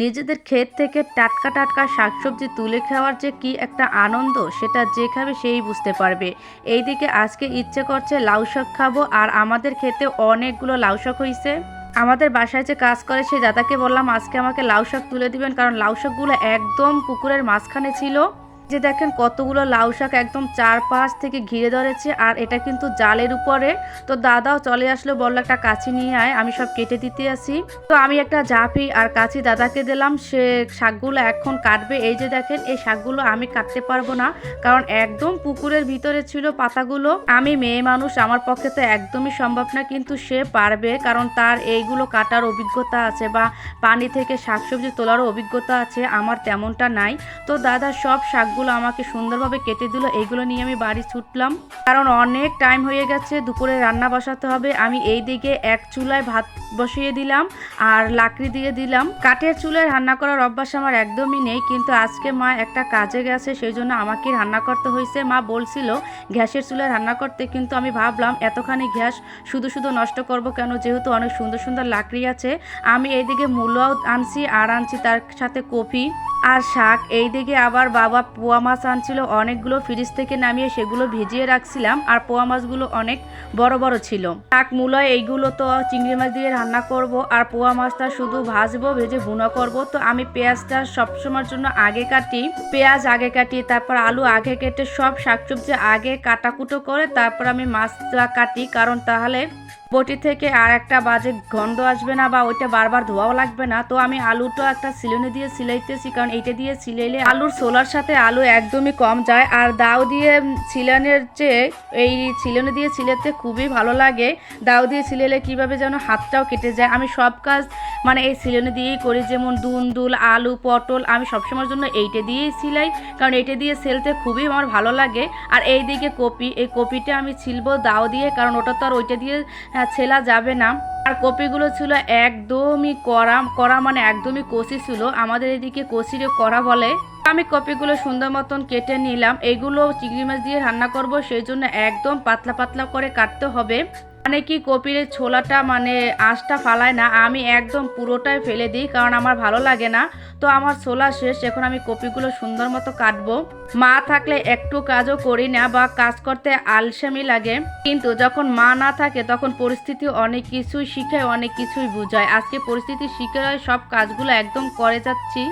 নিজেদের ক্ষেত থেকে টাটকা টাটকা শাকসবজি তুলে খাওয়ার যে কি একটা আনন্দ, সেটা যে খাবে সেই বুঝতে পারবে। এইদিকে আজকে ইচ্ছে করছে লাউ শাক খাব, আর আমাদের খেতে অনেকগুলো লাউ শাক হয়েছে আমাদের বাসায় যে কাজ করে সেই দাদাকে বললাম, আজকে আমাকে লাউ শাক তুলে দিবেন। কারণ লাউ শাকগুলো একদম পুকুরের মাঝখানে ছিল। যে দেখেন কতগুলো লাউ শাক একদম চারপাশ থেকে ঘিরে ধরেছে, আর এটা কিন্তু জালের উপরে। তো দাদাও চলে আসলো, বলল একটা কাছি নিয়ে আয়, আমি সব কেটে দিতে আসি। তো আমি একটা জাপি আর কাছি দাদাকে দিলাম, সে শাকগুলো এখন কাটবে। এই যে দেখেন, এই শাকগুলো আমি কাটতে পারব না, কারণ একদম পুকুরের ভিতরে ছিল পাতাগুলো। আমি মেয়ে মানুষ, আমার পক্ষে তো একদমই সম্ভব না, কিন্তু সে পারবে, কারণ তার এইগুলো কাটার অভিজ্ঞতা আছে বা পানি থেকে শাকসবজি তোলারও অভিজ্ঞতা আছে, আমার তেমনটা নাই। তো দাদা সব শাকগুলো আমাকে সুন্দরভাবে কেটে দিল। এইগুলো নিয়ে আমি বাড়ি ছুটলাম। কারণ অনেক টাইম হয়ে গেছে, দুপুরে রান্না বসাতে হবে। আমি এই দিকে এক চুলায় ভাত বসিয়ে দিলাম আর লাকড়ি দিয়ে দিলাম। কাঠের চুলায় রান্না করার অভ্যাস আমার একদমই নেই, কিন্তু আজকে মা একটা কাজে গেছে, সেই জন্য আমাকে রান্না করতে হয়েছে। মা বলছিল, গ্যাসের চুলায় রান্না করতে। কিন্তু আমি ভাবলাম, এতখানি গ্যাস শুধু শুধু নষ্ট করব কেন? যেহেতু অনেক সুন্দর সুন্দর লাকড়ি আছে, আমি এইদিকে মূলাও আনছি আর আনছি তার সাথে কফি। আর শাক। এই দিকে আবার বাবা পোয়া মাছ আনছিল। অনেকগুলো ফ্রিজ থেকে নামিয়ে সেগুলো ভিজিয়ে রাখছিলাম আর পোয়া মাছগুলো অনেক বড় বড় ছিল। শাক মূলো, এইগুলো তো চিংড়ি মাছ দিয়ে রান্না করব আর পোয়া মাছটা শুধু ভাজবো, ভেজে ভুনা করব। তো আমি পেঁয়াজটা সবসময়ের জন্য আগে কাটি, পেঁয়াজ আগে কাটি, তারপর আলু আগে কেটে সব শাকসবজি আগে কাটাকুটো করে তারপর আমি মাছটা কাটি। কারণ তাহলে বটি থেকে আর একটা বাজে গন্ধ আসবে না বা ওইটা বারবার ধোয়াও লাগবে না। তো আমি আলুটা একটা সিলনে দিয়ে সিলাইতেছি, কারণ এইটা দিয়ে সিলাইলে আলুর সোলার সাথে আলু একদমই কম যায়। আর দাও দিয়ে ছিলানের চেয়ে এই ছিলনে দিয়ে ছিলেতে খুবই ভালো লাগে। দাও দিয়ে ছিলেলে কীভাবে যেন হাতটাও কেটে যায়। আমি সব কাজ মানে এই সিলনে দিয়েই করি, যেমন দুন দুল, আলু, পটল, আমি সবসময়ের জন্য এইটা দিয়েই সিলাই, কারণ এইটা দিয়ে সেলতে খুবই আমার ভালো লাগে। আর এই দিকে কপি, এই কপিটা আমি ছিলবো দাও দিয়ে, কারণ ওটা তো আর ওইটা দিয়ে ছেলা যাবে না। আর কপিগুলো ছিল একদমই কড়া কড়া মানে একদমই কষি ছিল। আমাদের এদিকে কষিরে কড়া বলে। আমি কপিগুলো সুন্দর মতন কেটে নিলাম। এগুলো চিংড়ি মাছ দিয়ে রান্না করব সেই জন্য একদম পাতলা পাতলা করে কাটতে হবে। মানে কি কপির ছোলাটা মানে আঁশটা ফালায় না, আমি একদম পুরোটাই ফেলে দিই কারণ আমার ভালো লাগে না। তো আমার ছোলা শেষ, এখন আমি কপিগুলো সুন্দর মতো কাটবো। মা থাকলে একটু কাজও করি না বা কাজ করতে আলসেমি লাগে। কিন্তু যখন মা না থাকে, তখন পরিস্থিতি অনেক কিছুই শিখে অনেক কিছুই বুঝায়। আজকে পরিস্থিতি শিখে সব কাজগুলো একদম করে যাচ্ছি।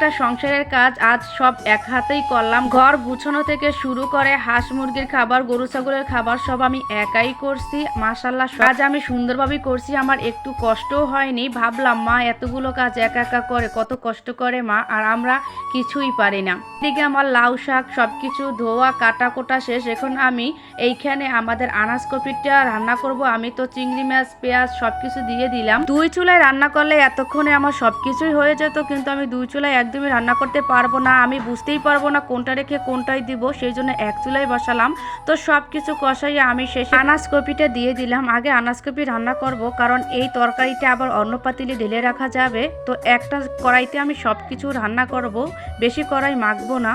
একটা সংসারের কাজ আজ সব এক হাতেই করলাম। ঘর গুছানো থেকে শুরু করে হাঁস মুরগির খাবার, গরু ছাগলের খাবার সব আমি একাই করছি। মাসাল্লাহ কাজ আমি সুন্দরভাবে করছি। আমার একটু কষ্টও হয়নি। ভাবলাম, মা, এতগুলো কাজ একা একা করে কত কষ্ট করে মা? আর আমরা কিছুই পারি না। এদিকে আমার লাউ শাক, সবকিছু ধোয়া কাটা কোটা শেষ। এখন আমি এইখানে আমাদের আনাজ কপিটা রান্না করব। আমি তো চিংড়ি, মাছ, পেঁয়াজ সবকিছু দিয়ে দিলাম। দুই চুলায় রান্না করলে এতক্ষণে আমার সব কিছুই হয়ে যেত, কিন্তু আমি দুই চুলায় একদমই রান্না করতে পারব না, আমি বুঝতেই পারব না কোনটা রেখে কোনটাই দিব, সেই জন্য এক চুলাই বসালাম। তো সব কিছু কষাইয়ে আমি শেষে আনাজ কপিটা দিয়ে দিলাম। আগে আনাজ কপি রান্না করব, কারণ এই তরকারিটা আবার অন্য পাতিলে ঢেলে রাখা যাবে। তো একটা কড়াইতে আমি সব কিছু রান্না করব, বেশি কড়াই মাখবো না।